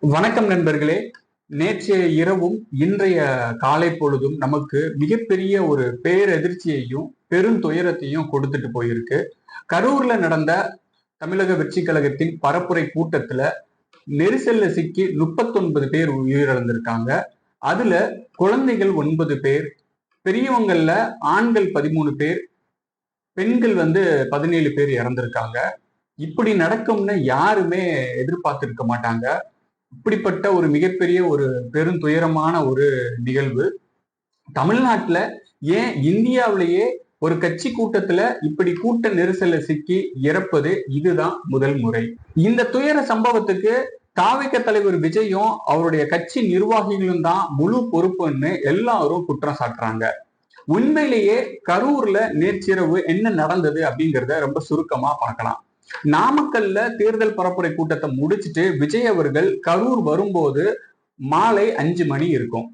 வணக்கம் நண்பர்களே. நேற்றைய இரவும் இன்றைய காலை பொழுதும் நமக்கு மிகப்பெரிய ஒரு பேரதிர்ச்சியையும் பெரும் துயரத்தையும் கொடுத்துட்டு போயிருக்கு. கரூர்ல நடந்த தமிழக வெற்றி கழகத்தின் பரப்புரை கூட்டத்துல நெரிசல்ல சிக்கி முப்பத்தொன்பது பேர் உயிரிழந்திருக்காங்க. அதுல குழந்தைகள் ஒன்பது பேர் பெரியவங்கள்ல ஆண்கள் பதிமூணு பேர் பெண்கள் வந்து பதினேழு பேர் இறந்திருக்காங்க. இப்படி நடக்கும்னு யாருமே எதிர்பார்த்திருக்க மாட்டாங்க. இப்படிப்பட்ட ஒரு மிகப்பெரிய ஒரு பெருந்துயரமான ஒரு நிகழ்வு. தமிழ்நாட்டுல ஏன் இந்தியாவிலேயே ஒரு கட்சி கூட்டத்துல இப்படி கூட்ட நெரிசல்ல சிக்கி இறப்பது இதுதான் முதல் முறை. இந்த துயர சம்பவத்துக்கு தாவிக்க தலைவர் விஜயும் அவருடைய கட்சி நிர்வாகிகளும் தான் முழு பொறுப்புன்னு எல்லாரும் குற்றம் சாட்டுறாங்க. உண்மையிலேயே கரூர்ல நேற்றிரவு என்ன நடந்தது அப்படிங்கிறத ரொம்ப சுருக்கமா பார்க்கலாம். நாமக்கல்ல தேர்தல் பரப்புரை கூட்டத்தை முடிச்சுட்டு விஜய் அவர்கள் கரூர் வரும்போது மாலை அஞ்சு மணி இருக்கும்.